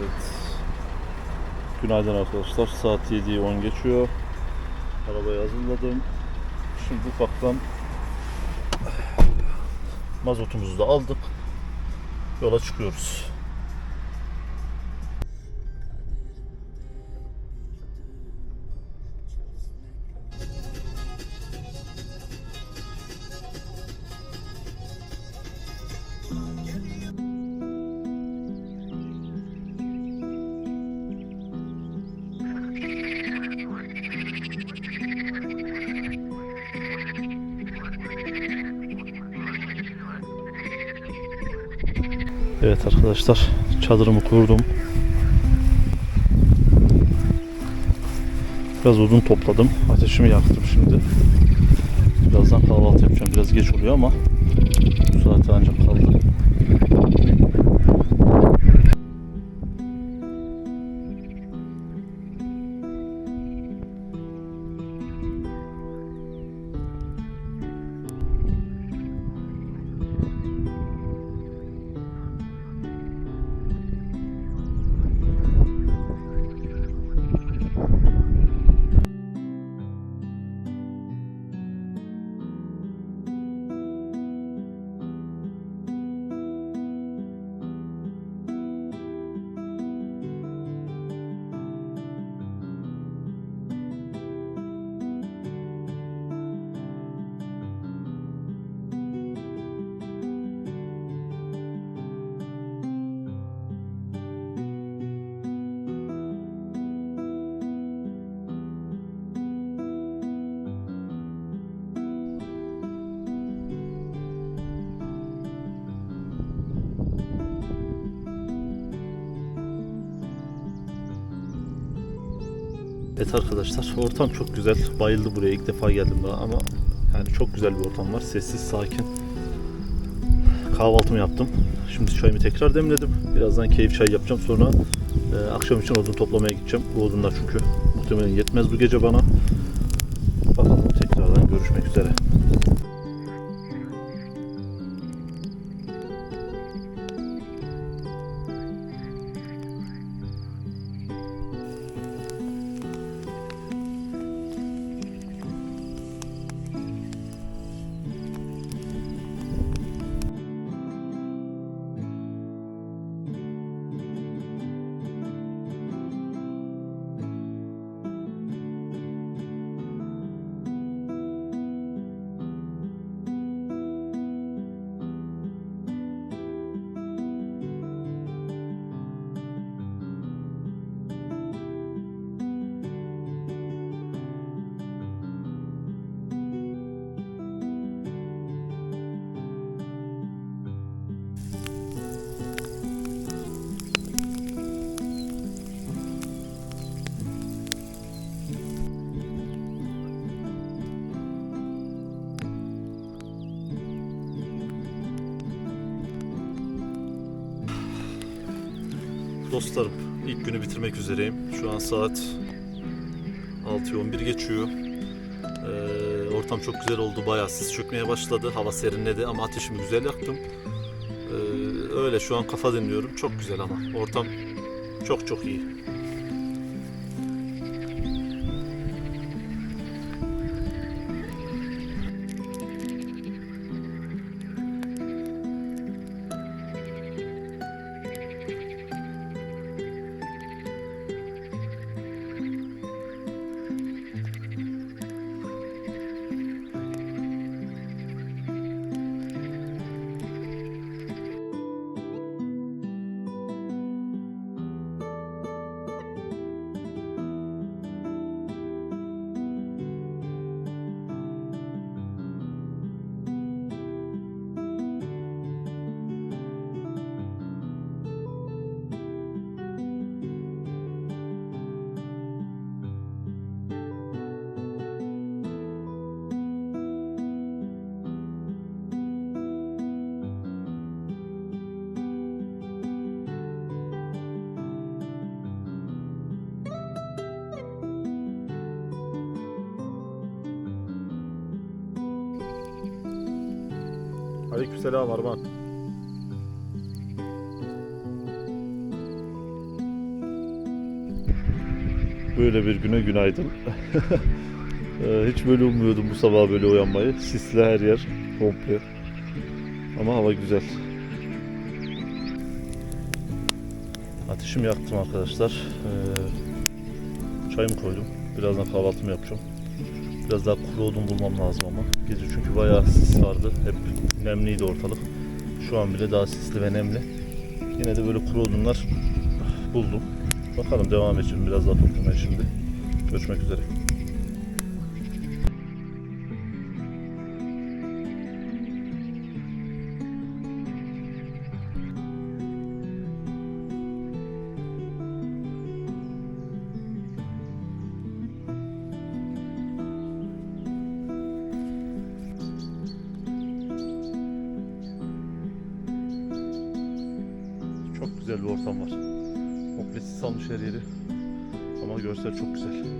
Evet. Günaydın arkadaşlar. Saat 7'yi 10 geçiyor. Arabayı hazırladım. Şimdi ufaktan mazotumuzu da aldık. Yola çıkıyoruz. Evet arkadaşlar çadırımı kurdum. Biraz odun topladım. Ateşimi yaktım şimdi. Birazdan kahvaltı yapacağım. Biraz geç oluyor ama bu saate ancak kaldı. Evet arkadaşlar ortam çok güzel. Bayıldı buraya ilk defa geldim daha ama yani çok güzel bir ortam var. Sessiz, sakin. Kahvaltımı yaptım. Şimdi çayımı tekrar demledim. Birazdan keyif çayı yapacağım. Sonra e, akşam için odun toplamaya gideceğim. Bu odunlar çünkü muhtemelen yetmez bu gece bana. Bakalım tekrardan görüşmek üzere. Dostlarım ilk günü bitirmek üzereyim. Şu an saat 6.11 geçiyor. Ee, ortam çok güzel oldu. Bayağı sis çökmeye başladı. Hava serinledi ama ateşimi güzel yaktım. Ee, öyle şu an kafa dinliyorum. Çok güzel ama. Ortam çok çok iyi. Aleykümselam Arman. Böyle bir güne günaydın. Ee, Hiç böyle ummuyordum bu sabah böyle uyanmayı. Sisli her yer komple. Ama hava güzel. Ateşimi yaktım arkadaşlar. Ee, çayımı koydum. Birazdan kahvaltımı yapacağım. Biraz daha kuru odun bulmam lazım ama. Gece çünkü bayağı sis vardı. Hep nemliydi ortalık. Şu an bile daha sisli ve nemli. Yine de böyle kuru odunlar buldum. Bakalım devam edeceğim biraz daha toplamaya şimdi. Görüşmek üzere. Güzel bir ortam var. Komple sis almış her yeri. Ama görsel çok güzel.